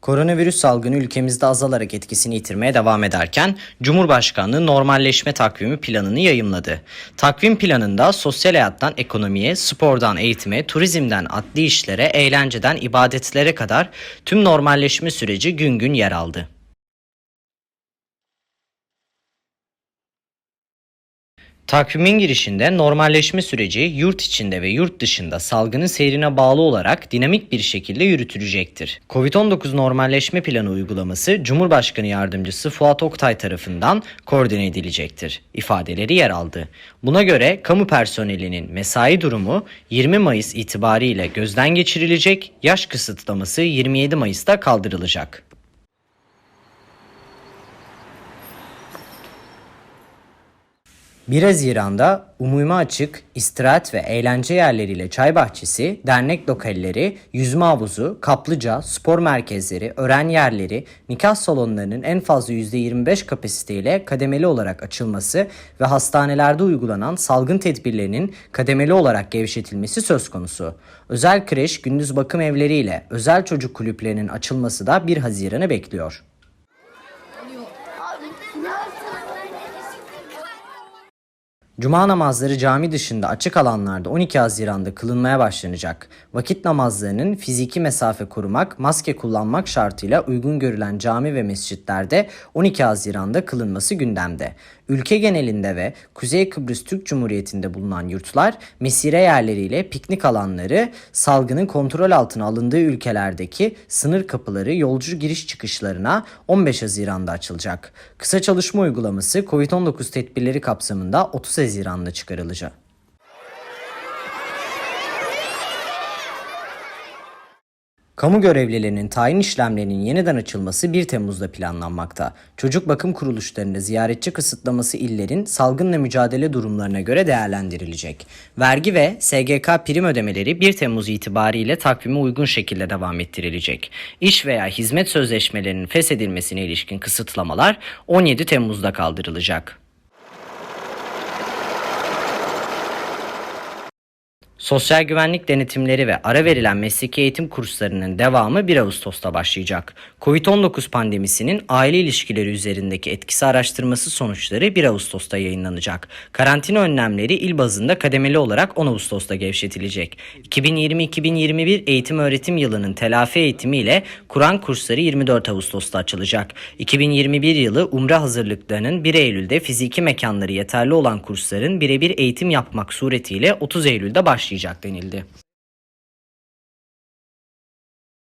Koronavirüs salgını ülkemizde azalarak etkisini yitirmeye devam ederken Cumhurbaşkanlığı normalleşme takvimi planını yayımladı. Takvim planında sosyal hayattan ekonomiye, spordan eğitime, turizmden adli işlere, eğlenceden ibadetlere kadar tüm normalleşme süreci gün gün yer aldı. Takvimin girişinde normalleşme süreci yurt içinde ve yurt dışında salgının seyrine bağlı olarak dinamik bir şekilde yürütülecektir. Covid-19 normalleşme planı uygulaması Cumhurbaşkanı Yardımcısı Fuat Oktay tarafından koordine edilecektir. ifadeleri yer aldı. Buna göre kamu personelinin mesai durumu 20 Mayıs itibariyle gözden geçirilecek, yaş kısıtlaması 27 Mayıs'ta kaldırılacak. 1 Haziran'da umumi açık, istirahat ve eğlence yerleriyle çay bahçesi, dernek lokalleri, yüzme havuzu, kaplıca, spor merkezleri, öğren yerleri, nikah salonlarının en fazla %25 kapasiteyle kademeli olarak açılması ve hastanelerde uygulanan salgın tedbirlerinin kademeli olarak gevşetilmesi söz konusu. Özel kreş, gündüz bakım evleriyle özel çocuk kulüplerinin açılması da 1 Haziran'ı bekliyor. Cuma namazları cami dışında açık alanlarda 12 Haziran'da kılınmaya başlanacak. Vakit namazlarının fiziki mesafe korumak, maske kullanmak şartıyla uygun görülen cami ve mescitlerde 12 Haziran'da kılınması gündemde. Ülke genelinde ve Kuzey Kıbrıs Türk Cumhuriyeti'nde bulunan yurtlar, mesire yerleriyle piknik alanları, salgının kontrol altına alındığı ülkelerdeki sınır kapıları yolcu giriş çıkışlarına 15 Haziran'da açılacak. Kısa çalışma uygulaması COVID-19 tedbirleri kapsamında 30 Haziran'da çıkarılacak. Kamu görevlilerinin tayin işlemlerinin yeniden açılması 1 Temmuz'da planlanmakta. Çocuk bakım kuruluşlarında ziyaretçi kısıtlaması illerin salgınla mücadele durumlarına göre değerlendirilecek. Vergi ve SGK prim ödemeleri 1 Temmuz itibariyle takvime uygun şekilde devam ettirilecek. İş veya hizmet sözleşmelerinin feshedilmesine ilişkin kısıtlamalar 17 Temmuz'da kaldırılacak. Sosyal güvenlik denetimleri ve ara verilen mesleki eğitim kurslarının devamı 1 Ağustos'ta başlayacak. Covid-19 pandemisinin aile ilişkileri üzerindeki etkisi araştırması sonuçları 1 Ağustos'ta yayınlanacak. Karantina önlemleri il bazında kademeli olarak 10 Ağustos'ta gevşetilecek. 2020-2021 eğitim öğretim yılının telafi eğitimi ile Kur'an kursları 24 Ağustos'ta açılacak. 2021 yılı Umre hazırlıklarının 1 Eylül'de fiziki mekanları yeterli olan kursların birebir eğitim yapmak suretiyle 30 Eylül'de başlayacak denildi.